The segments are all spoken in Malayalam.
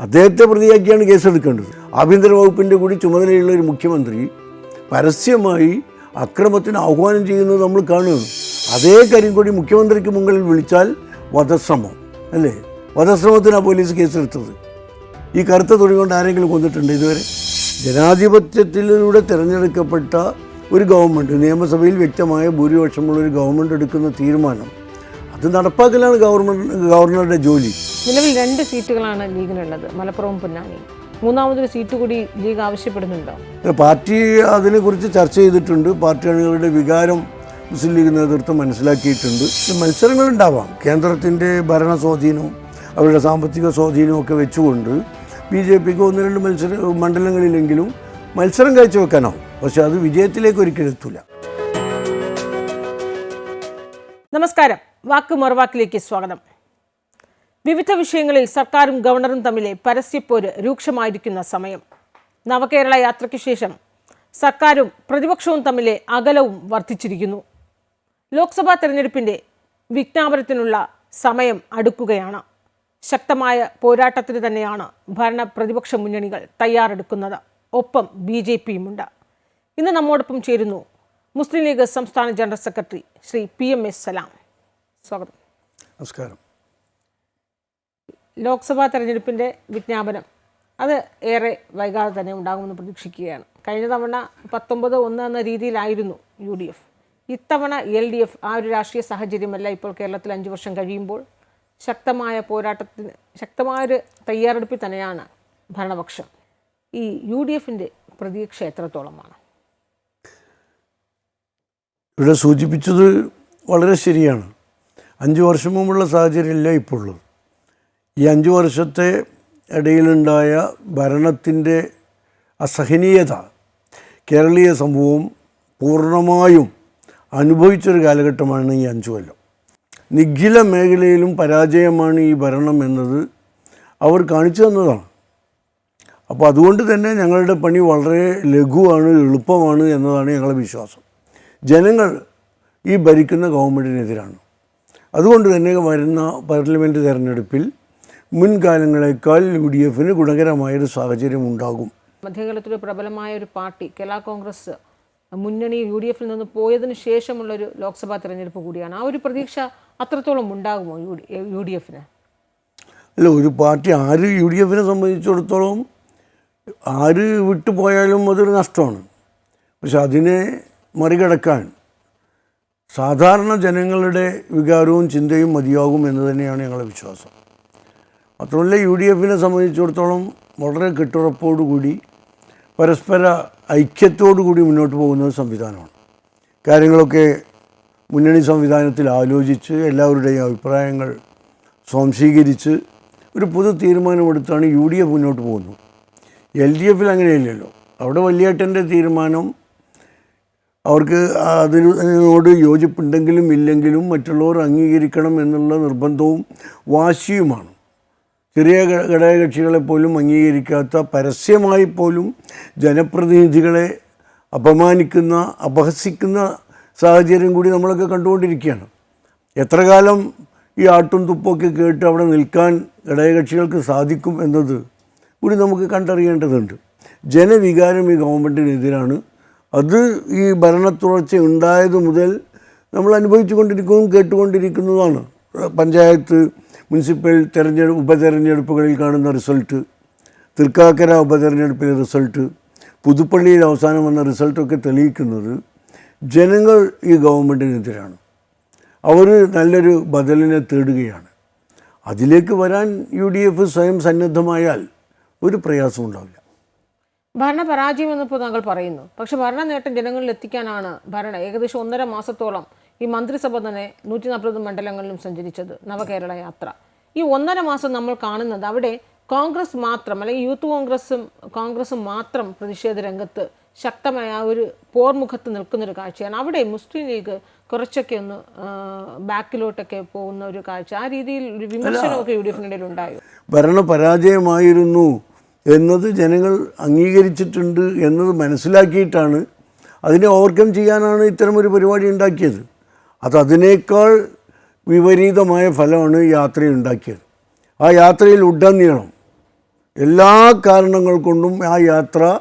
അദ്ദേഹത്തെ പ്രതിയാക്കിയാണ് കേസെടുക്കേണ്ടത്. ആഭ്യന്തര വകുപ്പിന്റെ കൂടി ചുമതലയുള്ള ഒരു മുഖ്യമന്ത്രി പരസ്യമായി അക്രമത്തിന് ആഹ്വാനം ചെയ്യുന്നത് നമ്മൾ കാണുന്നു അതേ കരിങ്കൊടി മുഖ്യമന്ത്രിക്ക് മുകളിൽ വിളിച്ചാൽ വധശ്രമം അല്ലേ? വധശ്രമത്തിനാണ് പോലീസ് കേസെടുത്തത്. ഈ കറുത്ത തുണി കൊണ്ട് ആരെങ്കിലും കൊന്നിട്ടുണ്ട് ഇതുവരെ? ജനാധിപത്യത്തിലൂടെ തിരഞ്ഞെടുക്കപ്പെട്ട ഒരു ഗവൺമെന്റ് നിയമസഭയിൽ വ്യക്തമായ ഭൂരിപക്ഷമുള്ള ഒരു ഗവൺമെന്റ് എടുക്കുന്ന തീരുമാനം അത് നടപ്പാക്കലാണ് ഗവർണർ ഗവർണറുടെ ജോലി. നിലവിൽ രണ്ട് സീറ്റുകളാണ് ലീഗിനുള്ളത് മലപ്പുറവും പൊന്നാനിയും മൂന്നാമതൊരു സീറ്റ് കൂടി ലീഗ് ആവശ്യപ്പെടുന്നുണ്ടോ? പാർട്ടി അതിനെക്കുറിച്ച് ചർച്ച ചെയ്തിട്ടുണ്ട്. പാർട്ടി അണികളുടെ വികാരം മുസ്ലിം ലീഗ് നേതൃത്വം മനസ്സിലാക്കിയിട്ടുണ്ട്. മത്സരങ്ങൾ ഉണ്ടാവാം കേന്ദ്രത്തിന്റെ ഭരണ സ്വാധീനവും അവരുടെ സാമ്പത്തിക സ്വാധീനവും ഒക്കെ വെച്ചുകൊണ്ട് ബി ജെ പിക്ക് ഒന്ന് രണ്ട് മത്സര മണ്ഡലങ്ങളിലെങ്കിലും മത്സരം കാഴ്ചവെക്കാനാവും. പക്ഷെ അത് വിജയത്തിലേക്ക് ഒരിക്കലും എത്തൂല. നമസ്കാരം. വാക്ക് മറുവാക്കിലേക്ക് സ്വാഗതം. വിവിധ വിഷയങ്ങളിൽ സർക്കാരും ഗവർണറും തമ്മിലെ പരസ്യപ്പോര് രൂക്ഷമായിരിക്കുന്ന സമയം. നവകേരള യാത്രയ്ക്ക് ശേഷം സർക്കാരും പ്രതിപക്ഷവും തമ്മിലെ അകലവും വർദ്ധിച്ചിരിക്കുന്നു. ലോക്സഭാ തെരഞ്ഞെടുപ്പിന്റെ വിജ്ഞാപനത്തിനുള്ള സമയം അടുക്കുകയാണ്. ശക്തമായ പോരാട്ടത്തിന് തന്നെയാണ് ഭരണ പ്രതിപക്ഷ മുന്നണികൾ തയ്യാറെടുക്കുന്നത്. ഒപ്പം ബി ജെ പിയുമുണ്ട്. ഇന്ന് നമ്മോടൊപ്പം ചേരുന്നു മുസ്ലിം ലീഗ് സംസ്ഥാന general secretary Shri P M S Salam. സ്വാഗതം. നമസ്കാരം. ലോക്സഭാ തെരഞ്ഞെടുപ്പിന്റെ വിജ്ഞാപനം. അത് ഏറെ വൈകാതെ തന്നെ ഉണ്ടാകുമെന്ന് പ്രതീക്ഷിക്കുകയാണ്. കഴിഞ്ഞ തവണ പത്തൊമ്പത് ഒന്ന് എന്ന രീതിയിലായിരുന്നു യു ഡി എഫ്. ഇത്തവണ എൽ ഡി എഫ് ആ ഒരു രാഷ്ട്രീയ സാഹചര്യമല്ല ഇപ്പോൾ കേരളത്തിൽ അഞ്ച് വർഷം കഴിയുമ്പോൾ ശക്തമായ പോരാട്ടത്തിന് ശക്തമായൊരു തയ്യാറെടുപ്പിൽ തന്നെയാണ് ഭരണപക്ഷം. ഈ യു ഡി എഫിന്റെ പ്രതീക്ഷ എത്രത്തോളമാണ്? ഇവിടെ സൂചിപ്പിച്ചത് വളരെ ശരിയാണ്. അഞ്ച് വർഷം മുമ്പുള്ള സാഹചര്യമില്ല ഇപ്പോൾ ഈ അഞ്ച് വർഷത്തെ ഇടയിലുണ്ടായ ഭരണത്തിന്റെ അസഹനീയത കേരളീയ സമൂഹം പൂർണമായും അനുഭവിച്ചൊരു കാലഘട്ടമാണ് ഈ അഞ്ചു കൊല്ലം. നിഖില മേഖലയിലും പരാജയമാണ് ഈ ഭരണം എന്നത് അവർ കാണിച്ചു തന്നതാണ്. അപ്പോൾ അതുകൊണ്ട് തന്നെ ഞങ്ങളുടെ പണി വളരെ ലഘുവാണ് എളുപ്പമാണ് എന്നതാണ് ഞങ്ങളുടെ വിശ്വാസം. ജനങ്ങൾ ഈ ഭരിക്കുന്ന ഗവൺമെന്റിനെതിരാണ് അതുകൊണ്ട് തന്നെ വരുന്ന പാർലമെന്റ് തെരഞ്ഞെടുപ്പിൽ മുൻകാലങ്ങളെക്കാൾ യു ഡി എഫിന് ഗുണകരമായൊരു സാഹചര്യം ഉണ്ടാകും. മധ്യകേരളത്തിലെ പ്രബലമായ ഒരു പാർട്ടി കേരള കോൺഗ്രസ് മുന്നണി യു ഡി എഫിൽ നിന്ന് പോയതിനു ശേഷമുള്ള ഒരു ലോക്സഭാ തെരഞ്ഞെടുപ്പ് കൂടിയാണ്. ആ ഒരു പ്രതീക്ഷ അത്രത്തോളം ഉണ്ടാകുമോ യു ഡി യു ഡി എഫിന്? അല്ല ഒരു പാർട്ടി ആര് യു ഡി എഫിനെ സംബന്ധിച്ചിടത്തോളം ആര് വിട്ടുപോയാലും അതൊരു നഷ്ടമാണ്. പക്ഷെ അതിനെ മറികടക്കാൻ സാധാരണ ജനങ്ങളുടെ വികാരവും ചിന്തയും മതിയാകും എന്ന് തന്നെയാണ് ഞങ്ങളുടെ വിശ്വാസം. മാത്രമല്ല യു ഡി എഫിനെ സംബന്ധിച്ചിടത്തോളം വളരെ കെട്ടുറപ്പോടുകൂടി പരസ്പര ഐക്യത്തോടു കൂടി മുന്നോട്ട് പോകുന്ന സംവിധാനമാണ്. കാര്യങ്ങളൊക്കെ മുന്നണി സംവിധാനത്തിൽ ആലോചിച്ച് എല്ലാവരുടെയും അഭിപ്രായങ്ങൾ സ്വാംശീകരിച്ച് ഒരു പൊതു തീരുമാനമെടുത്താണ് യു ഡി എഫ് മുന്നോട്ട് പോകുന്നത്. എൽ ഡി എഫിൽ അങ്ങനെയല്ലല്ലോ. അവിടെ വലിയേട്ടന്റെ തീരുമാനം അവർക്ക് അതിനോട് യോജിപ്പുണ്ടെങ്കിലും ഇല്ലെങ്കിലും മറ്റുള്ളവർ അംഗീകരിക്കണം എന്നുള്ള നിർബന്ധവും വാശിയുമാണ്. ചെറിയ ഘടകകക്ഷികളെ പോലും അംഗീകരിക്കാത്ത പരസ്യമായി പോലും ജനപ്രതിനിധികളെ അപമാനിക്കുന്ന അപഹസിക്കുന്ന സാഹചര്യം കൂടി നമ്മളൊക്കെ കണ്ടുകൊണ്ടിരിക്കുകയാണ്. എത്ര കാലം ഈ ആട്ടും തുപ്പൊക്കെ കേട്ട് അവിടെ നിൽക്കാൻ ഘടകകക്ഷികൾക്ക് സാധിക്കും എന്നത് കൂടി നമുക്ക് കണ്ടറിയേണ്ടതുണ്ട്. ജനവികാരം ഈ ഗവൺമെന്റിനെതിരാണ് അത് ഈ ഭരണത്തുടർച്ച ഉണ്ടായത് മുതൽ നമ്മൾ അനുഭവിച്ചു കൊണ്ടിരിക്കുന്നതും കേട്ടുകൊണ്ടിരിക്കുന്നതുമാണ് പഞ്ചായത്ത് മുനിസിപ്പൽ തെരഞ്ഞെടുപ്പ് ഉപതെരഞ്ഞെടുപ്പുകളിൽ കാണുന്ന റിസൾട്ട് തൃക്കാക്കര ഉപതെരഞ്ഞെടുപ്പിലെ റിസൾട്ട് പുതുപ്പള്ളിയിൽ അവസാനം വന്ന റിസൾട്ടൊക്കെ തെളിയിക്കുന്നത് ജനങ്ങൾ ഈ ഗവൺമെന്റിനെതിരാണ് അവർ നല്ലൊരു ബദലിനെ തേടുകയാണ്. അതിലേക്ക് വരാൻ യു ഡി എഫ് സ്വയം സന്നദ്ധമായാൽ ഒരു പ്രയാസവും ഉണ്ടാവില്ല ഭരണപരാജയം എന്നിപ്പോൾ താങ്കൾ പറയുന്നു. പക്ഷെ ഭരണ നേട്ടം ജനങ്ങളിൽ എത്തിക്കാനാണ് ഭരണ ഏകദേശം ഒന്നര മാസത്തോളം ഈ മന്ത്രിസഭ തന്നെ നൂറ്റി നാൽപ്പത് മണ്ഡലങ്ങളിലും സഞ്ചരിച്ചത് നവകേരള യാത്ര. ഈ ഒന്നര മാസം നമ്മൾ കാണുന്നത് അവിടെ കോൺഗ്രസ് മാത്രം അല്ലെങ്കിൽ യൂത്ത് കോൺഗ്രസും കോൺഗ്രസും മാത്രം പ്രതിഷേധ രംഗത്ത് ശക്തമായ ഒരു പോർമുഖത്ത് നിൽക്കുന്നൊരു കാഴ്ചയാണ്. അവിടെ മുസ്ലിം ലീഗ് കുറച്ചൊക്കെ ഒന്ന് ബാക്കിലോട്ടൊക്കെ പോകുന്ന ഒരു കാഴ്ച. ആ രീതിയിൽ ഒരു വിമർശനമൊക്കെ യു ഡി എഫിനിടയിൽ ഉണ്ടായോ? ഭരണപരാജയമായിരുന്നു. എന്നത് ജനങ്ങൾ അംഗീകരിച്ചിട്ടുണ്ട് എന്നത് മനസ്സിലാക്കിയിട്ടാണ് അതിനെ ഓവർകം ചെയ്യാനാണ് ഇത്തരമൊരു പരിപാടി ഉണ്ടാക്കിയത്. അത് വിപരീതമായ ഫലമാണ് യാത്ര ഉണ്ടാക്കിയത്. ആ യാത്രയിൽ ഉടനീളം എല്ലാ കാരണങ്ങൾ കൊണ്ടും ആ യാത്ര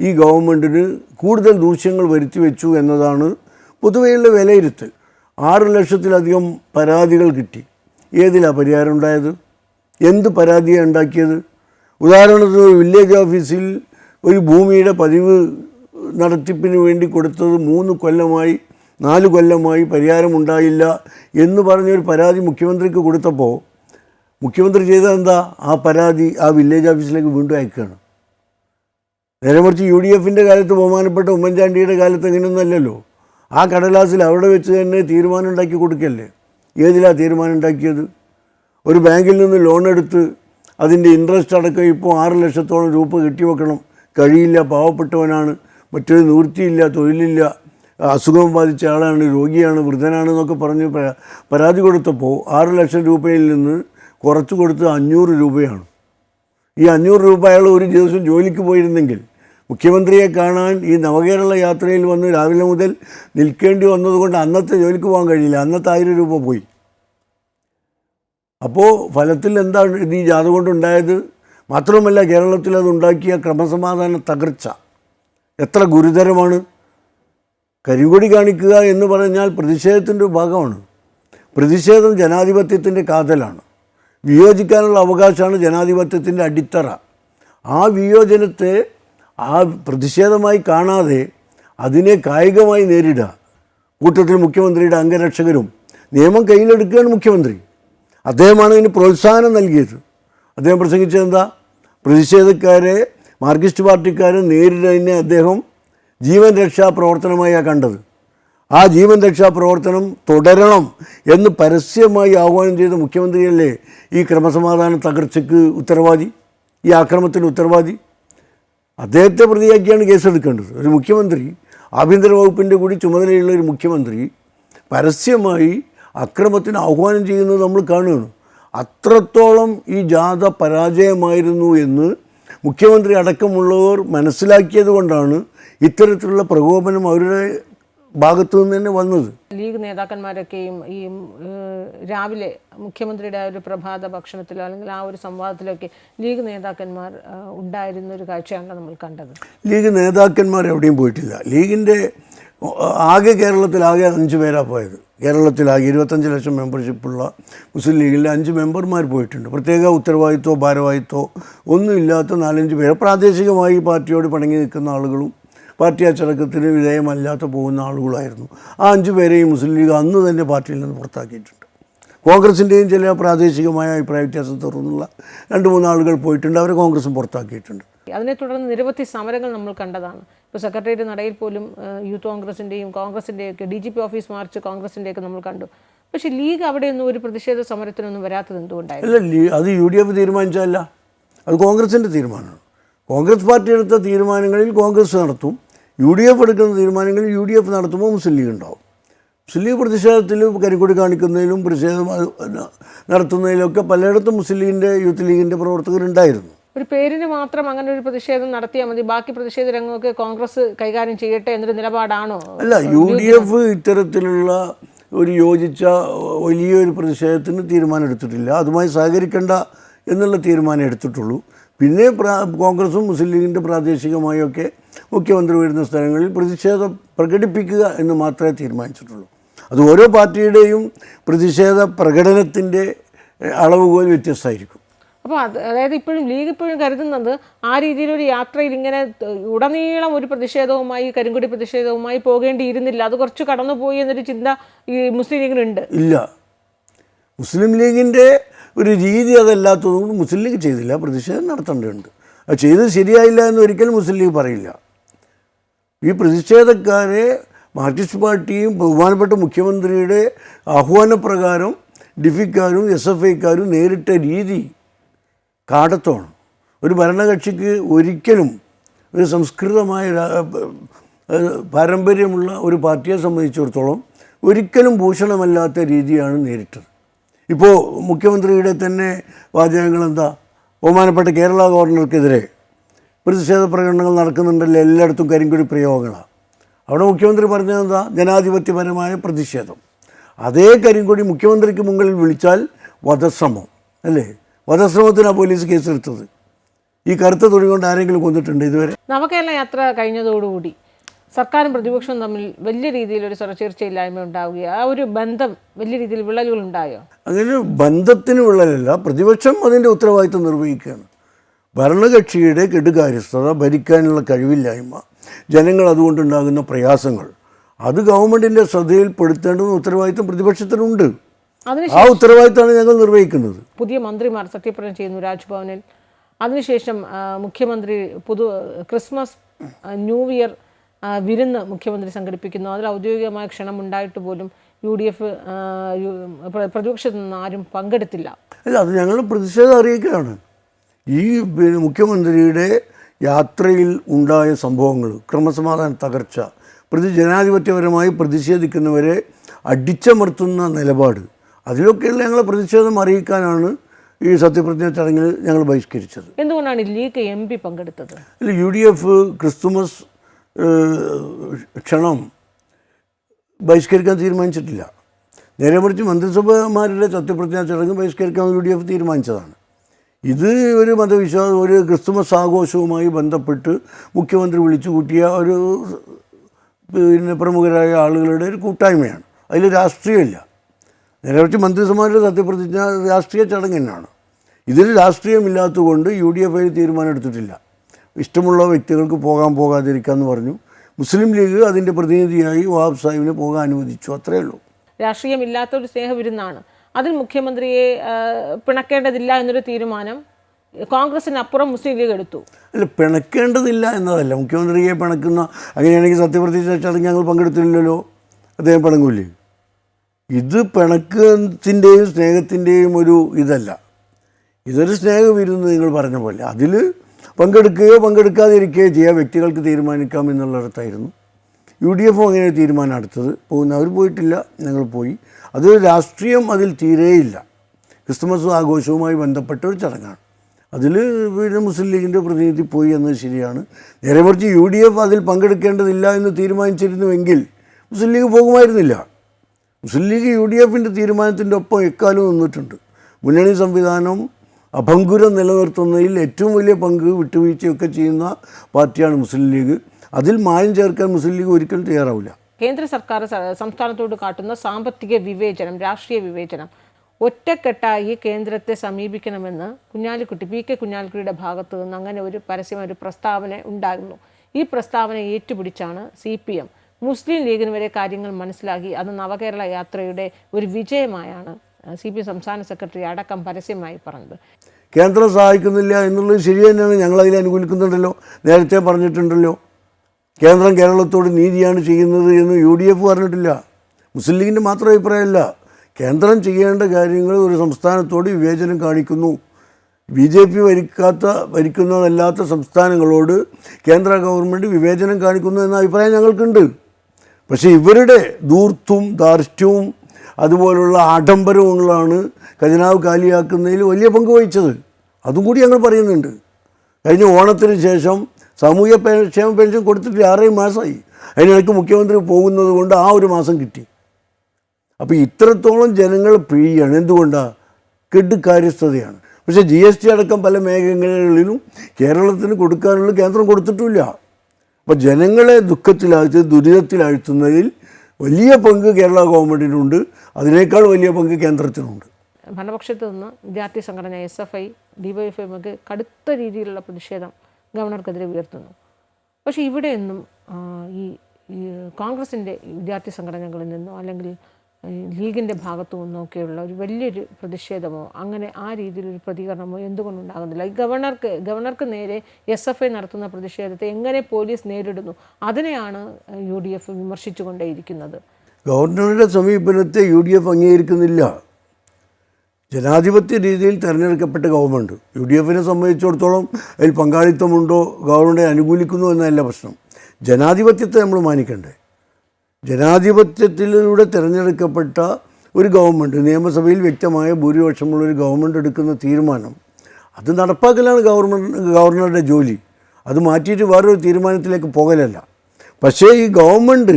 ഈ ഗവൺമെന്റിന് കൂടുതൽ ദൂഷ്യങ്ങൾ വരുത്തി വെച്ചു എന്നതാണ് പൊതുവെയുള്ള വിലയിരുത്തൽ. ആറ് ലക്ഷത്തിലധികം പരാതികൾ കിട്ടി. ഏതിലാണ് പരിഹാരം ഉണ്ടായത്? എന്ത് പരാതിയാണ് ഉണ്ടാക്കിയത്? ഉദാഹരണത്തിന് ഒരു വില്ലേജ് ഓഫീസിൽ ഒരു ഭൂമിയുടെ പതിവ് നടത്തിപ്പിന് വേണ്ടി കൊടുത്തത് മൂന്ന് കൊല്ലമായി നാല് കൊല്ലമായി പരിഹാരമുണ്ടായില്ല എന്ന് പറഞ്ഞൊരു പരാതി മുഖ്യമന്ത്രിക്ക് കൊടുത്തപ്പോൾ മുഖ്യമന്ത്രി ചെയ്തത് എന്താ? ആ പരാതി ആ വില്ലേജ് ഓഫീസിലേക്ക് വീണ്ടും അയക്കുകയാണ്. നേരെ മറിച്ച് യു ഡി എഫിന്റെ കാലത്ത് ബഹുമാനപ്പെട്ട ഉമ്മൻചാണ്ടിയുടെ കാലത്ത് അങ്ങനെയൊന്നുമല്ലല്ലോ ആ കടലാസിൽ അവിടെ വെച്ച് തന്നെ തീരുമാനം ഉണ്ടാക്കി കൊടുക്കല്ലേ? ഏതിലാണ് തീരുമാനം ഉണ്ടാക്കിയത്? ഒരു ബാങ്കിൽ നിന്ന് ലോൺ എടുത്ത് അതിന്റെ ഇൻട്രസ്റ്റ് അടക്കം ഇപ്പോൾ ആറ് ലക്ഷത്തോളം രൂപ കെട്ടിവെക്കണം. കഴിയില്ല പാവപ്പെട്ടവനാണ്. മറ്റൊരു നിവൃത്തിയില്ല തൊഴിലില്ല. അസുഖം ബാധിച്ച ആളാണ് രോഗിയാണ് വൃദ്ധനാണ് എന്നൊക്കെ പറഞ്ഞ് പരാതി കൊടുത്തപ്പോൾ ആറ് ലക്ഷം രൂപയിൽ നിന്ന് കുറച്ച് കൊടുത്ത് അഞ്ഞൂറ് രൂപയാണ്. ഈ അഞ്ഞൂറ് രൂപ അയാൾ ഒരു ദിവസം ജോലിക്ക് പോയിരുന്നെങ്കിൽ മുഖ്യമന്ത്രിയെ കാണാൻ ഈ നവകേരള യാത്രയിൽ വന്ന് രാവിലെ മുതൽ നിൽക്കേണ്ടി വന്നതുകൊണ്ട് അന്നത്തെ ജോലിക്ക് പോകാൻ കഴിയില്ല. അന്നത്തെ ആയിരം രൂപ പോയി. അപ്പോൾ ഫലത്തിൽ എന്താണ് ഈ ജാഥ കൊണ്ടുണ്ടായത്? മാത്രവുമല്ല കേരളത്തിൽ അതുണ്ടാക്കിയ ക്രമസമാധാന തകർച്ച എത്ര ഗുരുതരമാണ്? കരികൊടി കാണിക്കുക എന്ന് പറഞ്ഞാൽ പ്രതിഷേധത്തിന്റെ ഭാഗമാണ്. പ്രതിഷേധം ജനാധിപത്യത്തിന്റെ കാതലാണ്. വിയോജിക്കാനുള്ള അവകാശമാണ് ജനാധിപത്യത്തിന്റെ അടിത്തറ. ആ വിയോജനത്തെ ആ പ്രതിഷേധമായി കാണാതെ അതിനെ കായികമായി നേരിടുക. കൂട്ടത്തിൽ മുഖ്യമന്ത്രിയുടെ അംഗരക്ഷകരും നിയമം കയ്യിലെടുക്കുകയാണ് മുഖ്യമന്ത്രി. അദ്ദേഹമാണ് ഇതിന് പ്രോത്സാഹനം നൽകിയത്. അദ്ദേഹം പ്രസംഗിച്ചത് എന്താ? പ്രതിഷേധക്കാരെ മാർക്സിസ്റ്റ് പാർട്ടിക്കാരെ നേരിടതിനെ അദ്ദേഹം ജീവൻ രക്ഷാ പ്രവർത്തനമായാണ് കണ്ടത്. ആ ജീവൻ രക്ഷാ പ്രവർത്തനം തുടരണം എന്ന് പരസ്യമായി ആഹ്വാനം ചെയ്ത മുഖ്യമന്ത്രിയല്ലേ ഈ ക്രമസമാധാന തകർച്ചയ്ക്ക് ഉത്തരവാദി ഈ ആക്രമത്തിന് ഉത്തരവാദി? അദ്ദേഹത്തെ പ്രതിയാക്കിയാണ് കേസെടുക്കേണ്ടത്. ഒരു മുഖ്യമന്ത്രി ആഭ്യന്തര വകുപ്പിന്റെ കൂടി ചുമതലയുള്ള ഒരു മുഖ്യമന്ത്രി പരസ്യമായി അക്രമത്തിന് ആഹ്വാനം ചെയ്യുന്നത് നമ്മൾ കാണുകയാണ്. അത്രത്തോളം ഈ ജാഥ പരാജയമായിരുന്നു എന്ന് മുഖ്യമന്ത്രി അടക്കമുള്ളവർ മനസ്സിലാക്കിയത് കൊണ്ടാണ് ഇത്തരത്തിലുള്ള പ്രകോപനം അവരുടെ ഭാഗത്തു നിന്ന് തന്നെ വന്നത്. ലീഗ് നേതാക്കന്മാരൊക്കെയും ഈ രാവിലെ മുഖ്യമന്ത്രിയുടെ ആ ഒരു പ്രഭാത ഭക്ഷണത്തിലോ അല്ലെങ്കിൽ ആ ഒരു സംവാദത്തിലൊക്കെ ലീഗ് നേതാക്കന്മാർ ഉണ്ടായിരുന്ന ഒരു കാഴ്ചയാണ് നമ്മൾ കണ്ടത്. ലീഗ് നേതാക്കന്മാർ എവിടെയും പോയിട്ടില്ല. ലീഗിന്റെ ആകെ കേരളത്തിലാകെ അഞ്ച് പേരാണ് പോയത്. കേരളത്തിലാകെ ഇരുപത്തഞ്ച് ലക്ഷം മെമ്പർഷിപ്പുള്ള മുസ്ലിം ലീഗിലെ അഞ്ച് മെമ്പർമാർ പോയിട്ടുണ്ട്. പ്രത്യേക ഉത്തരവാദിത്വമോ ഭാരവാഹിത്വമോ ഒന്നുമില്ലാത്ത നാലഞ്ച് പേര്. പ്രാദേശികമായി പാർട്ടിയോട് പിണങ്ങി നിൽക്കുന്ന ആളുകളും പാർട്ടി അച്ചടക്കത്തിന് വിധേയമല്ലാത്ത പോകുന്ന ആളുകളായിരുന്നു. ആ അഞ്ച് പേരെയും മുസ്ലിം ലീഗ് അന്ന് തന്നെ പാർട്ടിയിൽ നിന്ന് പുറത്താക്കിയിട്ടുണ്ട്. കോൺഗ്രസിന്റെയും ചില പ്രാദേശികമായ അഭിപ്രായ വ്യത്യാസം തുടർന്നുള്ള രണ്ട് മൂന്ന് ആളുകൾ പോയിട്ടുണ്ട്. അവരെ കോൺഗ്രസും പുറത്താക്കിയിട്ടുണ്ട്. അതിനെ തുടർന്ന് നിരവധി സമരങ്ങൾ നമ്മൾ കണ്ടതാണ്. ഇപ്പോൾ സെക്രട്ടേറിയറ്റ് നടയിൽ പോലും യൂത്ത് കോൺഗ്രസിന്റെയും കോൺഗ്രസിന്റെയൊക്കെ D G P office march കോൺഗ്രസിന്റെയൊക്കെ നമ്മൾ കണ്ടു. പക്ഷേ ലീഗ് അവിടെയൊന്നും ഒരു പ്രതിഷേധ സമരത്തിനൊന്നും വരാത്തത് എന്തുകൊണ്ടായിരുന്നു? അത് യു ഡി എഫ് തീരുമാനിച്ചല്ല അത് കോൺഗ്രസിന്റെ തീരുമാനമാണ്. കോൺഗ്രസ് പാർട്ടി എടുത്ത തീരുമാനങ്ങളിൽ കോൺഗ്രസ് നടത്തും. യു ഡി എഫ് എടുക്കുന്ന തീരുമാനങ്ങളിൽ യു ഡി എഫ് നടത്തുമ്പോൾ മുസ്ലിം ലീഗ് ഉണ്ടാവും. മുസ്ലിം ലീഗ് പ്രതിഷേധത്തിലും കരിക്കൊടി കാണിക്കുന്നതിലും പ്രതിഷേധം നടത്തുന്നതിലും നടത്തുന്നതിലൊക്കെ പലയിടത്തും മുസ്ലിം ലീഗിന്റെ യൂത്ത് ലീഗിന്റെ പ്രവർത്തകരുണ്ടായിരുന്നു. ഒരു പേരിന് മാത്രം അങ്ങനെ ഒരു പ്രതിഷേധം നടത്തിയാൽ മതി. ബാക്കി പ്രതിഷേധ രംഗമൊക്കെ കോൺഗ്രസ് കൈകാര്യം ചെയ്യട്ടെ എന്നൊരു നിലപാടാണോ? അല്ല യു ഡി എഫ് ഇത്തരത്തിലുള്ള ഒരു യോജിച്ച വലിയൊരു പ്രതിഷേധത്തിന് തീരുമാനം എടുത്തിട്ടില്ല അതുമായി സഹകരിക്കേണ്ട എന്നുള്ള തീരുമാനം എടുത്തിട്ടുള്ളൂ. പിന്നെ കോൺഗ്രസും മുസ്ലിം ലീഗിന്റെ പ്രാദേശികമായൊക്കെ മുഖ്യമന്ത്രി വരുന്ന സ്ഥലങ്ങളിൽ പ്രതിഷേധം പ്രകടിപ്പിക്കുക എന്ന് മാത്രമേ തീരുമാനിച്ചിട്ടുള്ളൂ. അത് ഓരോ പാർട്ടിയുടെയും പ്രതിഷേധ പ്രകടനത്തിന്റെ അളവുകോൽ വ്യത്യസ്തമായിരിക്കും. അപ്പോൾ അത് അതായത് ഇപ്പോഴും ലീഗ് ഇപ്പോഴും കരുതുന്നത് ആ രീതിയിലൊരു യാത്രയിൽ ഇങ്ങനെ ഉടനീളം ഒരു പ്രതിഷേധവുമായി കരിങ്കുടി പ്രതിഷേധവുമായി പോകേണ്ടിയിരുന്നില്ല. അത് കുറച്ച് കടന്നുപോയി എന്നൊരു ചിന്ത ഈ മുസ്ലിം ലീഗിനുണ്ട്. ഇല്ല. മുസ്ലിം ലീഗിന്റെ ഒരു രീതി അതല്ലാത്തതുകൊണ്ട് മുസ്ലിം ലീഗ് ചെയ്തില്ല. പ്രതിഷേധം നടത്തേണ്ടതുണ്ട്. അത് ചെയ്തത് ശരിയായില്ല എന്ന് ഒരിക്കലും മുസ്ലിം ലീഗ് പറയില്ല. ഈ പ്രതിഷേധക്കാരെ മാർക്സിസ്റ്റ് പാർട്ടിയും ബഹുമാനപ്പെട്ട മുഖ്യമന്ത്രിയുടെ ആഹ്വാനപ്രകാരം ഡിഫിക്കാരും എസ് എഫ് ഐക്കാരും നേരിട്ട രീതി കാടത്തമാണ് ഒരു ഭരണകക്ഷിക്ക് ഒരിക്കലും ഒരു സംസ്കൃതമായ പാരമ്പര്യമുള്ള ഒരു പാർട്ടിയെ സംബന്ധിച്ചിടത്തോളം ഒരിക്കലും ഭൂഷണമല്ലാത്ത രീതിയാണ് നേരിട്ടത്. ഇപ്പോൾ മുഖ്യമന്ത്രിയുടെ തന്നെ വാചകങ്ങൾ എന്താ ബഹുമാനപ്പെട്ട കേരള ഗവർണർക്കെതിരെ പ്രതിഷേധ പ്രകടനങ്ങൾ നടക്കുന്നുണ്ടല്ലോ എല്ലായിടത്തും കരിങ്കുടി പ്രയോഗങ്ങളാണ് അവിടെ മുഖ്യമന്ത്രി പറഞ്ഞത് എന്താ ജനാധിപത്യപരമായ പ്രതിഷേധം. അതേ കരിങ്കൊടി മുഖ്യമന്ത്രിക്ക് മുകളിൽ വിളിച്ചാൽ വധശ്രമം അല്ലേ? വധശ്രമത്തിനാണ് പോലീസ് കേസെടുത്തത്. ഈ കറുത്ത തുണി കൊണ്ട് ആരെങ്കിലും കൊന്നിട്ടുണ്ട് ഇതുവരെ? നമുക്കെല്ലാം യാത്ര കഴിഞ്ഞതോടുകൂടി സർക്കാരും പ്രതിപക്ഷവും തമ്മിൽ വലിയ രീതിയിൽ ഒരു സ്വരച്ചേർച്ചയില്ലായ്മ ഉണ്ടാവുകയോ. ആ ഒരു ബന്ധം വലിയ രീതിയിൽ വിള്ളലുകൾ ഉണ്ടായോ അങ്ങനെ ബന്ധത്തിന് വിള്ളലല്ല പ്രതിപക്ഷം അതിന്റെ ഉത്തരവാദിത്വം നിർവഹിക്കുകയാണ്. ഭരണകക്ഷിയുടെ കെടുകാര്യസ്ഥത ഭരിക്കാനുള്ള കഴിവില്ലായ്മ ജനങ്ങൾ അതുകൊണ്ടുണ്ടാകുന്ന പ്രയാസങ്ങൾ അത് ഗവൺമെന്റിന്റെ ശ്രദ്ധയിൽപ്പെടുത്തേണ്ടുന്ന ഉത്തരവാദിത്വം പ്രതിപക്ഷത്തിനുണ്ട്. ആ ഉത്തരവാദിത്തമാണ് ഞങ്ങൾ നിർവഹിക്കുന്നത്. പുതിയ മന്ത്രിമാർ സത്യപ്രതിജ്ഞ ചെയ്യുന്നു രാജ്ഭവനിൽ. അതിനുശേഷം മുഖ്യമന്ത്രി പുതു ക്രിസ്മസ് ന്യൂ ഇയർ വിരുന്ന് മുഖ്യമന്ത്രി സംഘടിപ്പിക്കുന്നു. അതിൽ ഔദ്യോഗികമായ ക്ഷണം ഉണ്ടായിട്ട് പോലും യു ഡി എഫ് പ്രതിപക്ഷത്തു നിന്ന് ആരും പങ്കെടുത്തില്ല. അല്ല അത് ഞങ്ങൾ പ്രതിഷേധം അറിയിക്കുകയാണ്. ഈ മുഖ്യമന്ത്രിയുടെ യാത്രയിൽ ഉണ്ടായ സംഭവങ്ങൾ ക്രമസമാധാന തകർച്ച പ്രതി ജനാധിപത്യപരമായി പ്രതിഷേധിക്കുന്നവരെ അടിച്ചമർത്തുന്ന നിലപാട് അതിലൊക്കെയുള്ള ഞങ്ങളെ പ്രതിഷേധം അറിയിക്കാനാണ് ഈ സത്യപ്രതിജ്ഞ ചടങ്ങിൽ ഞങ്ങൾ ബഹിഷ്കരിച്ചത്. എന്തുകൊണ്ടാണ് ലീഗ് എം പി പങ്കെടുത്തത്? അല്ല യു ഡി എഫ് ക്രിസ്തുമസ് ക്ഷണം ബഹിഷ്കരിക്കാൻ തീരുമാനിച്ചിട്ടില്ല. നേരെ മറിച്ച് മന്ത്രിസഭമാരുടെ സത്യപ്രതിജ്ഞാ ചടങ്ങ് ബഹിഷ്കരിക്കാൻ യു ഡി എഫ് തീരുമാനിച്ചതാണ്. ഇത് ഒരു മതവിശ്വാസം ഒരു ക്രിസ്തുമസ് ആഘോഷവുമായി ബന്ധപ്പെട്ട് മുഖ്യമന്ത്രി വിളിച്ചു കൂട്ടിയ ഒരു പിന്നെ പ്രമുഖരായ ആളുകളുടെ ഒരു കൂട്ടായ്മയാണ്. അതിൽ രാഷ്ട്രീയമില്ല. നേരെ മറിച്ച് മന്ത്രിസഭയുടെ സത്യപ്രതിജ്ഞ രാഷ്ട്രീയ ചടങ്ങ് തന്നെയാണ്. ഇതിൽ രാഷ്ട്രീയമില്ലാത്തതുകൊണ്ട് യു ഡി എഫ് അതിൽ തീരുമാനം എടുത്തിട്ടില്ല. ഇഷ്ടമുള്ള വ്യക്തികൾക്ക് പോകാൻ പോകാതിരിക്കാമെന്ന് പറഞ്ഞു. മുസ്ലിം ലീഗ് അതിന്റെ പ്രതിനിധിയായി വഹാബ് സാഹിബിനെ പോകാൻ അനുവദിച്ചു. അത്രയേ ഉള്ളൂ. രാഷ്ട്രീയമില്ലാത്ത ഒരു സ്നേഹവിരുന്നാണ്. അതിൽ മുഖ്യമന്ത്രിയെ പിണക്കേണ്ടതില്ല എന്നൊരു തീരുമാനം കോൺഗ്രസിനപ്പുറം മുസ്ലിം ലീഗ് എടുത്തു. അല്ല പിണക്കേണ്ടതില്ല എന്നതല്ല. മുഖ്യമന്ത്രിയെ പിണക്കുന്ന അങ്ങനെയാണെങ്കിൽ സത്യപ്രതിജ്ഞ ചടങ്ങ് ഞങ്ങൾ പങ്കെടുത്തില്ലല്ലോ. അദ്ദേഹം പിണങ്ങൂലേ ഇത് പിണക്കത്തിന്റെയും സ്നേഹത്തിന്റെയും ഒരു ഇതല്ല. ഇതൊരു സ്നേഹവിരുന്ന് നിങ്ങൾ പറഞ്ഞ പോലെ അതിൽ പങ്കെടുക്കുകയോ പങ്കെടുക്കാതിരിക്കുകയോ ചെയ്യാൻ വ്യക്തികൾക്ക് തീരുമാനിക്കാം എന്നുള്ളിടത്തായിരുന്നു. യു ഡി എഫും അങ്ങനെ തീരുമാനം എടുത്തത്. പോകുന്ന അവർ പോയിട്ടില്ല ഞങ്ങൾ പോയി. അത് രാഷ്ട്രീയം അതിൽ തീരെയില്ല. ക്രിസ്മസ് ആഘോഷവുമായി ബന്ധപ്പെട്ട ഒരു ചടങ്ങാണ്. അതിൽ പിന്നെ മുസ്ലിം ലീഗിന്റെ പ്രതിനിധി പോയി എന്നത് ശരിയാണ്. നേരെ മറിച്ച് യു ഡി എഫ് അതിൽ പങ്കെടുക്കേണ്ടതില്ല എന്ന് തീരുമാനിച്ചിരുന്നുവെങ്കിൽ മുസ്ലിം ലീഗ് പോകുമായിരുന്നില്ല. മുസ്ലിം ലീഗ് യു ഡി എഫിന്റെ തീരുമാനത്തിന്റെ ഒപ്പം എക്കാലും നിന്നിട്ടുണ്ട്. മുന്നണി സംവിധാനം അഭംഗുരം നിലനിർത്തുന്നതിൽ ഏറ്റവും വലിയ പങ്ക് വിട്ടുവീഴ്ചയൊക്കെ ചെയ്യുന്ന പാർട്ടിയാണ് മുസ്ലിം ലീഗ്. അതിൽ മായം ചേർക്കാൻ മുസ്ലിം ലീഗ് ഒരിക്കലും തയ്യാറാവില്ല. കേന്ദ്ര സർക്കാർ സംസ്ഥാനത്തോട് കാട്ടുന്ന സാമ്പത്തിക വിവേചനം രാഷ്ട്രീയ വിവേചനം ഒറ്റക്കെട്ടായി കേന്ദ്രത്തെ സമീപിക്കണമെന്ന് കുഞ്ഞാലിക്കുട്ടി പി കെ കുഞ്ഞാലിക്കുട്ടിയുടെ ഭാഗത്തു നിന്ന് അങ്ങനെ ഒരു പരസ്യം ഒരു പ്രസ്താവന ഉണ്ടായിരുന്നു. ഈ പ്രസ്താവന ഏറ്റുപിടിച്ചാണ് സി പി എം മുസ്ലിം ലീഗിന് വരെ കാര്യങ്ങൾ മനസ്സിലാക്കി അത് നവകേരള യാത്രയുടെ ഒരു വിജയമായാണ് സി പി സംസ്ഥാന സെക്രട്ടറി അടക്കം പരസ്യമായി പറഞ്ഞത്. കേന്ദ്രം സഹായിക്കുന്നില്ല എന്നുള്ളത് ശരി തന്നെയാണ്. ഞങ്ങൾ അതിൽ അനുകൂലിക്കുന്നുണ്ടല്ലോ. നേരത്തെ പറഞ്ഞിട്ടുണ്ടല്ലോ. കേന്ദ്രം കേരളത്തോട് നീതിയാണ് ചെയ്യുന്നത് എന്ന് യു ഡി എഫ് പറഞ്ഞിട്ടില്ല. മുസ്ലിം ലീഗിന്റെ മാത്രം അഭിപ്രായമല്ല. കേന്ദ്രം ചെയ്യേണ്ട കാര്യങ്ങൾ ഒരു സംസ്ഥാനത്തോട് വിവേചനം കാണിക്കുന്നു. ബി ജെ പി ഭരിക്കാത്ത ഭരിക്കുന്നതല്ലാത്ത സംസ്ഥാനങ്ങളോട് കേന്ദ്ര ഗവൺമെന്റ് വിവേചനം കാണിക്കുന്നു എന്ന അഭിപ്രായം ഞങ്ങൾക്കുണ്ട്. പക്ഷേ ഇവരുടെ ദൂർത്തും ധാർഷ്ട്യവും അതുപോലുള്ള ആഡംബരങ്ങളാണ് ഖജനാവ് കാലിയാക്കുന്നതിൽ വലിയ പങ്ക് വഹിച്ചത്. അതും കൂടി ഞങ്ങൾ പറയുന്നുണ്ട്. കഴിഞ്ഞ ഓണത്തിന് ശേഷം സാമൂഹ്യ ക്ഷേമ പെൻഷൻ കൊടുത്തിട്ട് ആറേഴ് മാസമായി. അതിനിടയ്ക്ക് മുഖ്യമന്ത്രി പോകുന്നത് കൊണ്ട് ആ ഒരു മാസം കിട്ടി. അപ്പോൾ ഇത്രത്തോളം ജനങ്ങൾ പിഴിയാണ്. എന്തുകൊണ്ടാണ് കെട്ട് കാര്യസ്ഥതയാണ് പക്ഷേ ജി എസ് ടി അടക്കം പല മേഖലകളിലും കേരളത്തിന് കൊടുക്കാനുള്ള കേന്ദ്രം കൊടുത്തിട്ടുമില്ല. അപ്പോൾ ജനങ്ങളെ ദുഃഖത്തിലാഴ്ത്തി ദുരിതത്തിലാഴ്ത്തുന്നതിൽ വലിയ പങ്ക് കേരള ഗവൺമെന്റിനുണ്ട് അതിനേക്കാൾ വലിയ പങ്ക് കേന്ദ്രത്തിനുണ്ട്. ഭരണപക്ഷത്ത് നിന്ന് വിദ്യാർത്ഥി സംഘടന എസ് എഫ് ഐ ഡിവൈഎഫ്ഐ ഒക്കെ കടുത്ത രീതിയിലുള്ള പ്രതിഷേധം ഗവർണർക്കെതിരെ ഉയർത്തുന്നു. പക്ഷേ ഇവിടെയൊന്നും ഈ കോൺഗ്രസിന്റെ വിദ്യാർത്ഥി സംഘടനകളിൽ നിന്നോ അല്ലെങ്കിൽ ലീഗിന്റെ ഭാഗത്തു നിന്നൊക്കെയുള്ള ഒരു വലിയൊരു പ്രതിഷേധമോ അങ്ങനെ ആ രീതിയിലൊരു പ്രതികരണമോ എന്തുകൊണ്ടുണ്ടാകുന്നില്ല? ഈ ഗവർണർക്ക് ഗവർണർക്ക് നേരെ എസ് എഫ് ഐ നടത്തുന്ന പ്രതിഷേധത്തെ എങ്ങനെ പോലീസ് നേരിടുന്നു? അതിനെയാണ് യു ഡി എഫ് വിമർശിച്ചുകൊണ്ടേയിരിക്കുന്നത്. ഗവർണറുടെ സമീപനത്തെ യു ഡി എഫ് അംഗീകരിക്കുന്നില്ല. ജനാധിപത്യ രീതിയിൽ തിരഞ്ഞെടുക്കപ്പെട്ട ഗവൺമെന്റ് യു ഡി എഫിനെ സംബന്ധിച്ചിടത്തോളം അതിൽ പങ്കാളിത്തമുണ്ടോ ഗവൺമെന്റ് അനുകൂലിക്കുന്നു എന്നല്ല പ്രശ്നം. ജനാധിപത്യത്തെ നമ്മൾ മാനിക്കണ്ടേ? ജനാധിപത്യത്തിലൂടെ തിരഞ്ഞെടുക്കപ്പെട്ട ഒരു ഗവൺമെന്റ് നിയമസഭയിൽ വ്യക്തമായ ഭൂരിപക്ഷമുള്ള ഒരു ഗവൺമെന്റ് എടുക്കുന്ന തീരുമാനം അത് നടപ്പാക്കലാണ് ഗവർണർ ഗവർണറുടെ ജോലി. അത് മാറ്റിയിട്ട് വേറൊരു തീരുമാനത്തിലേക്ക് പോകലല്ല. പക്ഷേ ഈ ഗവൺമെന്റ്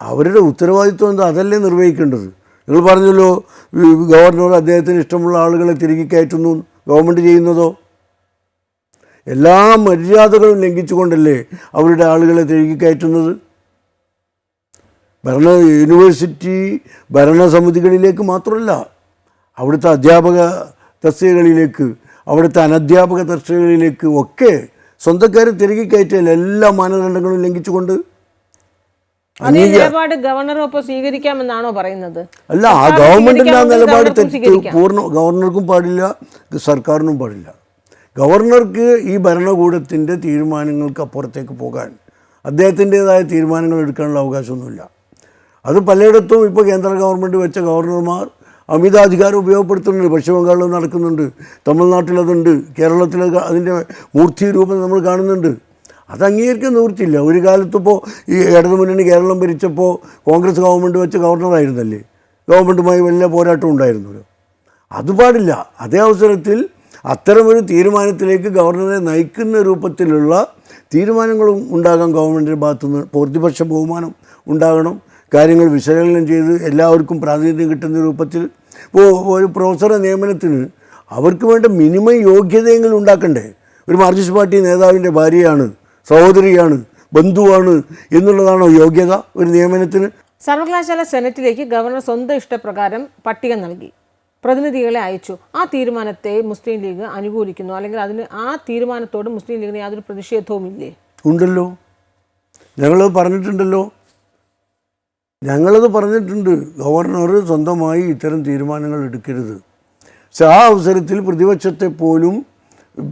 അവരുടെ ഉത്തരവാദിത്വം എന്താ? അതല്ലേ നിർവഹിക്കേണ്ടത്. നിങ്ങൾ പറഞ്ഞല്ലോ ഗവർണർ അദ്ദേഹത്തിന് ഇഷ്ടമുള്ള ആളുകളെ തിരികെ കയറ്റുന്നു ഗവൺമെന്റ് ചെയ്യുന്നതോ? എല്ലാ മര്യാദകളും ലംഘിച്ചുകൊണ്ടല്ലേ അവരുടെ ആളുകളെ തിരികെ കയറ്റുന്നത്? ഭരണ യൂണിവേഴ്സിറ്റി ഭരണസമിതികളിലേക്ക് മാത്രമല്ല അവിടുത്തെ അധ്യാപക തസ്തികകളിലേക്ക് അവിടുത്തെ അനധ്യാപക തസ്തികകളിലേക്ക് ഒക്കെ സ്വന്തക്കാരെ തിരികെ കയറ്റിയാൽ എല്ലാ മാനദണ്ഡങ്ങളും ലംഘിച്ചുകൊണ്ട് അതേ നിലപാട് ഗവർണറൊപ്പം സ്വീകരിക്കാമെന്നാണോ പറയുന്നത്? അല്ല ആ ഗവൺമെന്റിന്റെ ആ നിലപാട് തെറ്റ് പൂർണ ഗവർണർക്കും പാടില്ല സർക്കാരിനും പാടില്ല. ഗവർണർക്ക് ഈ ഭരണകൂടത്തിന്റെ തീരുമാനങ്ങൾക്ക് അപ്പുറത്തേക്ക് പോകാൻ അദ്ദേഹത്തിന്റെതായ തീരുമാനങ്ങൾ എടുക്കാനുള്ള അവകാശമൊന്നുമില്ല. അത് പലയിടത്തും ഇപ്പോൾ കേന്ദ്ര ഗവൺമെന്റ് വെച്ച ഗവർണർമാർ അമിതാധികാരം ഉപയോഗപ്പെടുത്തുന്നുണ്ട്. പശ്ചിമ ബംഗാളിൽ നടക്കുന്നുണ്ട് തമിഴ്നാട്ടിലതുണ്ട് കേരളത്തിൽ അതിന്റെ മൂർത്തി രൂപം നമ്മൾ കാണുന്നുണ്ട്. അത് അംഗീകരിക്കാൻ നിവൃത്തിയില്ല. ഒരു കാലത്തിപ്പോൾ ഈ ഇടതു മുന്നണി കേരളം ഭരിച്ചപ്പോൾ കോൺഗ്രസ് ഗവൺമെന്റ് വെച്ച ഗവർണറായിരുന്നല്ലേ? ഗവൺമെന്റുമായി വലിയ പോരാട്ടം ഉണ്ടായിരുന്നല്ലോ. അത് പാടില്ല. അതേ അവസരത്തിൽ അത്തരമൊരു തീരുമാനത്തിലേക്ക് ഗവർണറെ നയിക്കുന്ന രൂപത്തിലുള്ള തീരുമാനങ്ങളും ഉണ്ടാകാം ഗവൺമെന്റിന്റെ ഭാഗത്തുനിന്ന്. പ്രതിപക്ഷ ബഹുമാനം ഉണ്ടാകണം. കാര്യങ്ങൾ വിശകലനം ചെയ്ത് എല്ലാവർക്കും പ്രാതിനിധ്യം കിട്ടുന്ന രൂപത്തിൽ ഇപ്പോൾ ഒരു പ്രൊഫസറെ നിയമനത്തിന് അവർക്ക് വേണ്ട മിനിമം യോഗ്യതയെങ്കിലും ഉണ്ടാക്കണ്ടേ? ഒരു മാർക്സിസ്റ്റ് പാർട്ടി നേതാവിന്റെ ഭാര്യയാണ് സഹോദരിയാണ് ബന്ധുവാണ് എന്നുള്ളതാണോ യോഗ്യത ഒരു നിയമനത്തിന്? സർവകലാശാല സെനറ്റിലേക്ക് ഗവർണർ സ്വന്തം ഇഷ്ടപ്രകാരം പട്ടിക നൽകി. പ്രതിനിധികളെ അയച്ചു. ആ തീരുമാനത്തെ മുസ്ലിം ലീഗ് അനുകൂലിക്കുന്നു. അല്ലെങ്കിൽ അതിന് ആ തീരുമാനത്തോട് മുസ്ലിം ലീഗിന് യാതൊരു പ്രതിഷേധവും ഇല്ലേ ഉണ്ടല്ലോ. ഞങ്ങൾ പറഞ്ഞിട്ടുണ്ടല്ലോ. ഞങ്ങളത് പറഞ്ഞിട്ടുണ്ട്. ഗവർണർ സ്വന്തമായി ഇത്തരം തീരുമാനങ്ങൾ എടുക്കരുത്. പക്ഷെ ആ അവസരത്തിൽ പ്രതിപക്ഷത്തെ പോലും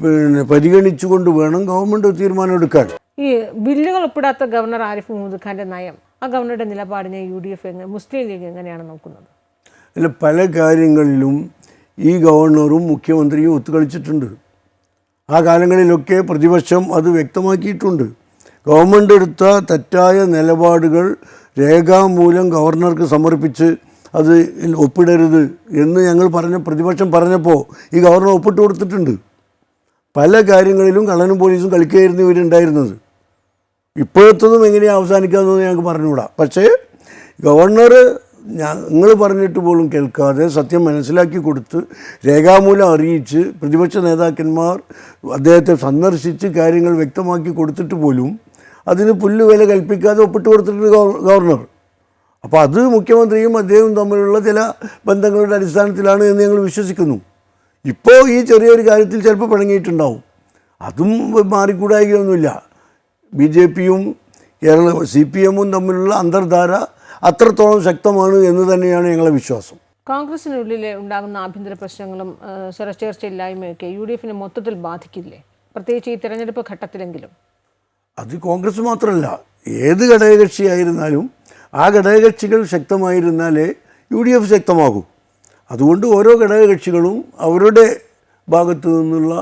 പിന്നെ പരിഗണിച്ചുകൊണ്ട് വേണം ഗവൺമെന്റ് തീരുമാനം എടുക്കാൻ. ഈ ബില്ലുകൾ ഒപ്പിടാത്ത ഗവർണർ ആരിഫ് മുഹമ്മദ് ഖാന്റെ നയം ആ ഗവർണറുടെ നിലപാടിനെ യു ഡി എഫ് എങ്ങനെ മുസ്ലിം ലീഗ് എങ്ങനെയാണ് നോക്കുന്നത്? അല്ല പല കാര്യങ്ങളിലും ഈ ഗവർണറും മുഖ്യമന്ത്രിയും ഒത്തുകളിച്ചിട്ടുണ്ട്. ആ കാലങ്ങളിലൊക്കെ പ്രതിപക്ഷം അത് വ്യക്തമാക്കിയിട്ടുണ്ട്. ഗവൺമെന്റ് എടുത്ത തെറ്റായ നിലപാടുകൾ രേഖാമൂലം ഗവർണർക്ക് സമർപ്പിച്ച് അത് ഒപ്പിടരുത് എന്ന് ഞങ്ങൾ പറഞ്ഞ പ്രതിപക്ഷം പറഞ്ഞപ്പോൾ ഈ ഗവർണർ ഒപ്പിട്ട് കൊടുത്തിട്ടുണ്ട്. പല കാര്യങ്ങളിലും കള്ളനും പോലീസും കളിക്കുകയായിരുന്നു ഇവരുണ്ടായിരുന്നത്. ഇപ്പോഴത്തതും എങ്ങനെയാണ് അവസാനിക്കാമെന്ന് ഞങ്ങൾക്ക് പറഞ്ഞുകൂടാ. പക്ഷേ ഗവർണർ ഞങ്ങൾ പറഞ്ഞിട്ട് പോലും കേൾക്കാതെ സത്യം മനസ്സിലാക്കി കൊടുത്ത് രേഖാമൂലം അറിയിച്ച് പ്രതിപക്ഷ നേതാക്കന്മാർ അദ്ദേഹത്തെ സന്ദർശിച്ച് കാര്യങ്ങൾ വ്യക്തമാക്കി കൊടുത്തിട്ട് പോലും അതിന് പുല്ല് വില കൽപ്പിക്കാതെ ഒപ്പിട്ട് കൊടുത്തിട്ടുണ്ട് ഗവർണർ. അപ്പോൾ അത് മുഖ്യമന്ത്രിയും അദ്ദേഹവും തമ്മിലുള്ള ചില ബന്ധങ്ങളുടെ അടിസ്ഥാനത്തിലാണ് എന്ന് ഞങ്ങൾ വിശ്വസിക്കുന്നു. ഇപ്പോൾ ഈ ചെറിയൊരു കാര്യത്തിൽ ചിലപ്പോൾ പിണങ്ങിയിട്ടുണ്ടാവും. അതും മാറിക്കൂടായികയൊന്നുമില്ല ബി ജെ പിയും കേരള സി പി എമ്മും തമ്മിലുള്ള അന്തർധാര അത്രത്തോളം ശക്തമാണ് എന്ന് തന്നെയാണ് ഞങ്ങളുടെ വിശ്വാസം. കോൺഗ്രസിനുള്ളിൽ ഉണ്ടാകുന്ന ആഭ്യന്തര പ്രശ്നങ്ങളും സ്വരച്ചേർച്ചയില്ലായ്മയൊക്കെ യു ഡി എഫിനെ മൊത്തത്തിൽ ബാധിക്കില്ലേ? പ്രത്യേകിച്ച് ഈ തെരഞ്ഞെടുപ്പ് ഘട്ടത്തിലെങ്കിലും. അത് കോൺഗ്രസ് മാത്രമല്ല. ഏത് ഘടകകക്ഷിയായിരുന്നാലും ആ ഘടകകക്ഷികൾ ശക്തമായിരുന്നാലേ യു ഡി എഫ് ശക്തമാകൂ. അതുകൊണ്ട് ഓരോ ഘടകകക്ഷികളും അവരുടെ ഭാഗത്തു നിന്നുള്ള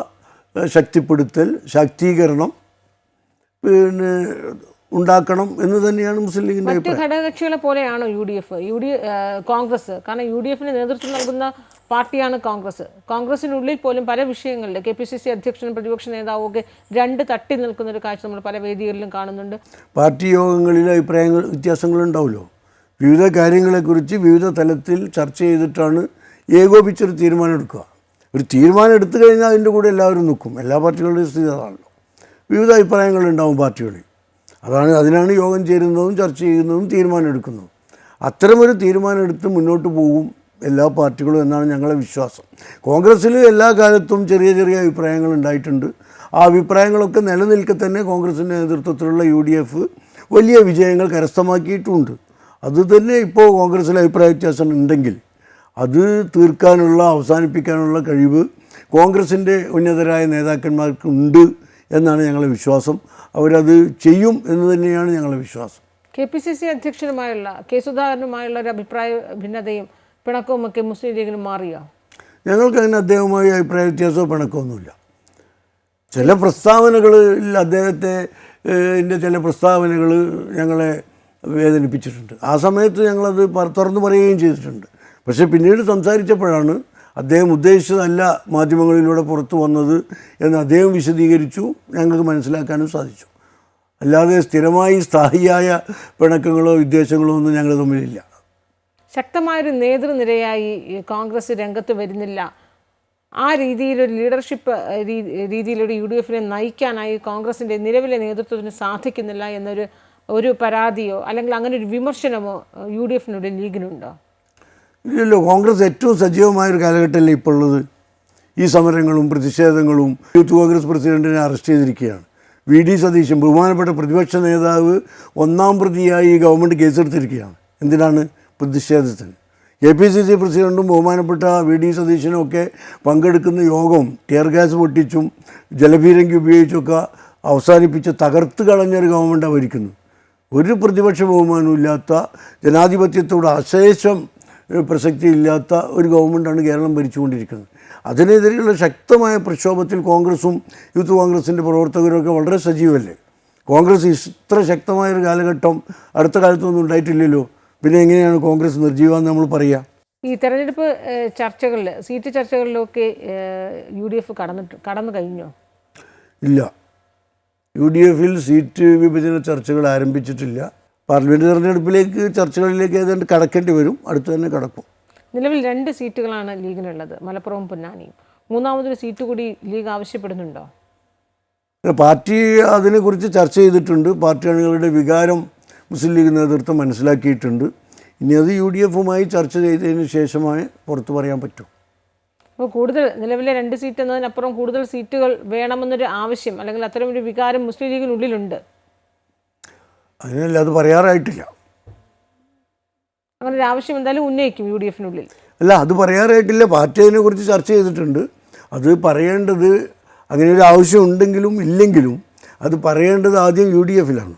ശക്തിപ്പെടുത്തൽ ശാക്തീകരണം പിന്നെ ഉണ്ടാക്കണം എന്ന് തന്നെയാണ് മുസ്ലിം ലീഗിന്റെ മറ്റ് ഘടകകക്ഷികളെ പോലെയാണോ U D F? U D Congress. കാരണം യു ഡി എഫിന് നേതൃത്വം നൽകുന്ന പാർട്ടിയാണ് കോൺഗ്രസ്. കോൺഗ്രസിനുള്ളിൽ പോലും പല വിഷയങ്ങളിൽ കെ പി സി സി അധ്യക്ഷനും പ്രതിപക്ഷ നേതാവും ഒക്കെ രണ്ട് തട്ടി നിൽക്കുന്ന ഒരു കാഴ്ച നമ്മൾ പല വേദികളിലും കാണുന്നുണ്ട്. പാർട്ടി യോഗങ്ങളിൽ അഭിപ്രായങ്ങൾ വ്യത്യാസങ്ങളുണ്ടാവുമല്ലോ വിവിധ കാര്യങ്ങളെക്കുറിച്ച് വിവിധ തലത്തിൽ ചർച്ച ചെയ്തിട്ടാണ് ഏകോപിച്ചൊരു തീരുമാനം എടുക്കുക ഒരു തീരുമാനം എടുത്തു കഴിഞ്ഞാൽ അതിന്റെ കൂടെ എല്ലാവരും നിൽക്കും. എല്ലാ പാർട്ടികളുടെയും സ്ഥിതി അതാണല്ലോ. വിവിധ അഭിപ്രായങ്ങളുണ്ടാവും പാർട്ടികളിൽ. അതാണ് അതിനാണ് യോഗം ചേരുന്നതും ചർച്ച ചെയ്യുന്നതും തീരുമാനമെടുക്കുന്നതും. അത്തരമൊരു തീരുമാനമെടുത്ത് മുന്നോട്ട് പോകും എല്ലാ പാർട്ടികളും എന്നാണ് ഞങ്ങളുടെ വിശ്വാസം. കോൺഗ്രസ്സിൽ എല്ലാ കാലത്തും ചെറിയ ചെറിയ അഭിപ്രായങ്ങൾ ഉണ്ടായിട്ടുണ്ട്. ആ അഭിപ്രായങ്ങളൊക്കെ നിലനിൽക്കെ തന്നെ കോൺഗ്രസിന്റെ നേതൃത്വത്തിലുള്ള യു ഡി എഫ് വലിയ വിജയങ്ങൾ കരസ്ഥമാക്കിയിട്ടുമുണ്ട് അത് തന്നെ ഇപ്പോൾ കോൺഗ്രസ്സിൽ അഭിപ്രായ വ്യത്യാസം ഉണ്ടെങ്കിൽ അത് തീർക്കാനുള്ള അവസാനിപ്പിക്കാനുള്ള കഴിവ് കോൺഗ്രസിന്റെ ഉന്നതരായ നേതാക്കന്മാർക്ക് ഉണ്ട്. എന്നാണ് ഞങ്ങളുടെ വിശ്വാസം. അവരത് ചെയ്യും എന്ന് തന്നെയാണ് ഞങ്ങളുടെ വിശ്വാസം. കെ പി സി സി അധ്യക്ഷനുമായുള്ള കെ സുധാകരനുമായുള്ള ഒരു അഭിപ്രായ ഭിന്നതയും പിണക്കവും ഒക്കെ മുസ്ലിം ലീഗിന് മാറിയോ? ഞങ്ങൾക്കങ്ങനെ അദ്ദേഹവുമായി അഭിപ്രായ വ്യത്യാസമോ പിണക്കമൊന്നുമില്ല. ചില പ്രസ്താവനകളിൽ അദ്ദേഹത്തെ ചില പ്രസ്താവനകൾ ഞങ്ങളെ വേദനിപ്പിച്ചിട്ടുണ്ട്. ആ സമയത്ത് ഞങ്ങളത് തുറന്നു പറയുകയും ചെയ്തിട്ടുണ്ട്. പക്ഷേ പിന്നീട് സംസാരിച്ചപ്പോഴാണ് അദ്ദേഹം ഉദ്ദേശിച്ചതല്ല മാധ്യമങ്ങളിലൂടെ പുറത്തു വന്നത് എന്ന് അദ്ദേഹം വിശദീകരിച്ചു. ഞങ്ങൾക്ക് മനസ്സിലാക്കാനും സാധിച്ചു. അല്ലാതെ സ്ഥിരമായി സ്ഥായിയായ പിണക്കങ്ങളോ വിദ്വേഷങ്ങളോ ഒന്നും ഞങ്ങൾ തമ്മിലില്ല. ശക്തമായൊരു നേതൃനിരയായി കോൺഗ്രസ് രംഗത്ത് വരുന്നില്ല. ആ രീതിയിലൊരു ലീഡർഷിപ്പ് രീതിയിലൊരു യു ഡി എഫിനെ നയിക്കാനായി കോൺഗ്രസിന്റെ നിലവിലെ നേതൃത്വത്തിന് സാധിക്കുന്നില്ല എന്നൊരു ഒരു പരാതിയോ അല്ലെങ്കിൽ അങ്ങനെ ഒരു വിമർശനമോ യു ഡി എഫിനോട് ലീഗിനുണ്ടോ? ഇല്ലല്ലോ കോൺഗ്രസ് ഏറ്റവും സജീവമായ ഒരു കാലഘട്ടമല്ലേ ഇപ്പോൾ ഉള്ളത്? ഈ സമരങ്ങളും പ്രതിഷേധങ്ങളും യൂത്ത് കോൺഗ്രസ് പ്രസിഡന്റിനെ അറസ്റ്റ് ചെയ്തിരിക്കുകയാണ്. വി ഡി സതീശൻ ബഹുമാനപ്പെട്ട പ്രതിപക്ഷ നേതാവ് ഒന്നാം പ്രതിയായി ഈ ഗവൺമെന്റ് കേസെടുത്തിരിക്കുകയാണ്. എന്തിനാണ്? പ്രതിഷേധത്തിന്. എ പി സി സി പ്രസിഡന്റും ബഹുമാനപ്പെട്ട വി ഡി സതീശനും ഒക്കെ പങ്കെടുക്കുന്ന യോഗം ടിയർ ഗ്യാസ് പൊട്ടിച്ചും ജലപീരങ്കി ഉപയോഗിച്ചൊക്കെ അവസാനിപ്പിച്ച് തകർത്ത് കളഞ്ഞൊരു ഗവൺമെന്റാണ് ഭരിക്കുന്നത്. ഒരു പ്രതിപക്ഷ ബഹുമാനവും ഇല്ലാത്ത ജനാധിപത്യത്തോട് അശേഷം പ്രസക്തിയില്ലാത്ത ഒരു ഗവൺമെന്റാണ് കേരളം ഭരിച്ചുകൊണ്ടിരിക്കുന്നത്. അതിനെതിരെയുള്ള ശക്തമായ പ്രക്ഷോഭത്തിൽ കോൺഗ്രസും യൂത്ത് കോൺഗ്രസിന്റെ പ്രവർത്തകരൊക്കെ വളരെ സജീവമല്ലേ? കോൺഗ്രസ് ഇത്ര ശക്തമായൊരു കാലഘട്ടം അടുത്ത കാലത്തൊന്നും ഉണ്ടായിട്ടില്ലല്ലോ. പിന്നെ എങ്ങനെയാണ് കോൺഗ്രസ് നിർജീവമെന്ന് നമ്മൾ പറയുക ഈ തെരഞ്ഞെടുപ്പ് ചർച്ചകളിൽ സീറ്റ് ചർച്ചകളിലൊക്കെ യു ഡി എഫ് കടന്നിട്ട് കടന്നു കഴിഞ്ഞോ? ഇല്ല. യു ഡി എഫിൽ സീറ്റ് വിഭജന ചർച്ചകൾ ആരംഭിച്ചിട്ടില്ല. പാർലമെന്റ് തെരഞ്ഞെടുപ്പിലേക്ക് ചർച്ചകളിലേക്ക് ഏതാണ്ട് കടക്കേണ്ടി വരും. അടുത്ത് തന്നെ കടക്കും. നിലവിൽ രണ്ട് സീറ്റുകളാണ് ലീഗിനുള്ളത് മലപ്പുറവും പൊന്നാനിയും. മൂന്നാമതൊരു സീറ്റ് കൂടി ലീഗ് ആവശ്യപ്പെടുന്നുണ്ടോ? പാർട്ടി അതിനെക്കുറിച്ച് ചർച്ച ചെയ്തിട്ടുണ്ട്. പാർട്ടി അണികളുടെ വികാരം മുസ്ലിം ലീഗ് നേതൃത്വം മനസ്സിലാക്കിയിട്ടുണ്ട്. ഇനി അത് യു ഡി എഫുമായി ചർച്ച ചെയ്തതിന് ശേഷമായി പുറത്തു പറയാൻ പറ്റും. അപ്പോൾ കൂടുതൽ നിലവിലെ രണ്ട് സീറ്റ് എന്നതിനപ്പുറം കൂടുതൽ സീറ്റുകൾ വേണമെന്നൊരു ആവശ്യം അല്ലെങ്കിൽ അത്തരമൊരു വികാരം മുസ്ലിം ലീഗിനുള്ളിലുണ്ട്. അതിനല്ല അത് പറയാറായിട്ടില്ല. അങ്ങനെ ഒരു ആവശ്യം എന്തായാലും ഉന്നയിക്കും യു ഡി എഫിനുള്ളിൽ. അല്ല അത് പറയാറായിട്ടില്ല. പാർട്ടി അതിനെക്കുറിച്ച് ചർച്ച ചെയ്തിട്ടുണ്ട്. അത് പറയേണ്ടത് അങ്ങനെ ഒരു ആവശ്യം ഉണ്ടെങ്കിലും ഇല്ലെങ്കിലും അത് പറയേണ്ടത് ആദ്യം യു ഡി എഫിലാണ്.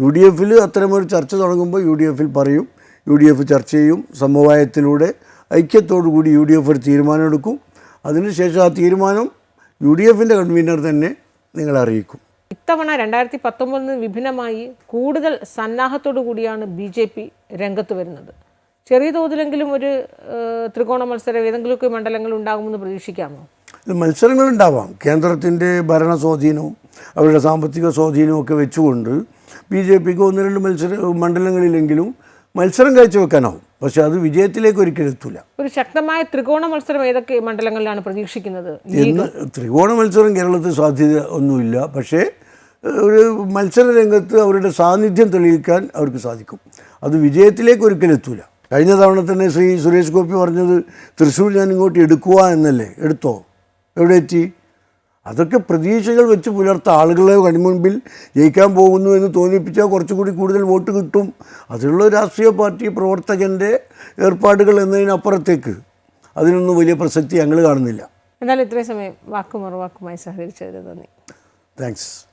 യു ഡി എഫിൽ അത്തരമൊരു ചർച്ച തുടങ്ങുമ്പോൾ യു ഡി എഫിൽ പറയും. യു ഡി എഫ് ചർച്ച ചെയ്യും. സമവായത്തിലൂടെ ഐക്യത്തോടു കൂടി യു ഡി എഫ് ഒരു തീരുമാനമെടുക്കും. അതിനുശേഷം ആ തീരുമാനം യു ഡി എഫിന്റെ കൺവീനർ തന്നെ നിങ്ങളെ അറിയിക്കും. ഇത്തവണ രണ്ടായിരത്തി പത്തൊമ്പതിന് വിഭിന്നമായി കൂടുതൽ സന്നാഹത്തോടു കൂടിയാണ് ബി ജെ പി രംഗത്ത് വരുന്നത്. ചെറിയ തോതിലെങ്കിലും ഒരു ത്രികോണ മത്സരം ഏതെങ്കിലുമൊക്കെ മണ്ഡലങ്ങൾ ഉണ്ടാകുമെന്ന് പ്രതീക്ഷിക്കാമോ? മത്സരങ്ങൾ ഉണ്ടാവാം കേന്ദ്രത്തിന്റെ ഭരണ സ്വാധീനവും അവരുടെ സാമ്പത്തിക സ്വാധീനവും ഒക്കെ വെച്ചുകൊണ്ട് ബി ജെ പിക്ക് ഒന്ന് രണ്ട് മത്സര മണ്ഡലങ്ങളിലെങ്കിലും മത്സരം കാഴ്ചവെക്കാനാവും പക്ഷെ അത് വിജയത്തിലേക്ക് ഒരിക്കലും എത്തൂല. ഒരു ശക്തമായ ത്രികോണ മത്സരം ഏതൊക്കെ മണ്ഡലങ്ങളിലാണ് പ്രതീക്ഷിക്കുന്നത്? എന്ന് ത്രികോണ മത്സരം കേരളത്തിൽ സാധ്യത ഒന്നുമില്ല. പക്ഷേ ഒരു മത്സര രംഗത്ത് അവരുടെ സാന്നിധ്യം തെളിയിക്കാൻ അവർക്ക് സാധിക്കും. അത് വിജയത്തിലേക്ക് ഒരിക്കലും എത്തൂല. കഴിഞ്ഞ തവണ തന്നെ ശ്രീ സുരേഷ് ഗോപി പറഞ്ഞത് തൃശ്ശൂർ ഞാൻ ഇങ്ങോട്ട് എടുക്കുക എന്നല്ലേ? എടുത്തോ? എവിടെ എത്തി? അതൊക്കെ പ്രതീക്ഷകൾ വെച്ച് പുലർത്ത. ആളുകളെ കണിമുൻപിൽ ജയിക്കാൻ പോകുന്നു എന്ന് തോന്നിപ്പിച്ചാൽ കുറച്ചുകൂടി കൂടുതൽ വോട്ട് കിട്ടും. അതിലുള്ള രാഷ്ട്രീയ പാർട്ടി പ്രവർത്തകന്റെ ഏർപ്പാടുകൾ എന്നതിനപ്പുറത്തേക്ക് അതിനൊന്നും വലിയ പ്രസക്തി ഞങ്ങൾ കാണുന്നില്ല. എന്നാൽ ഇത്രയും സമയം വാക്കുമറുവാക്കുമായി സഹകരിച്ചതിന് നന്ദി. താങ്ക്സ്.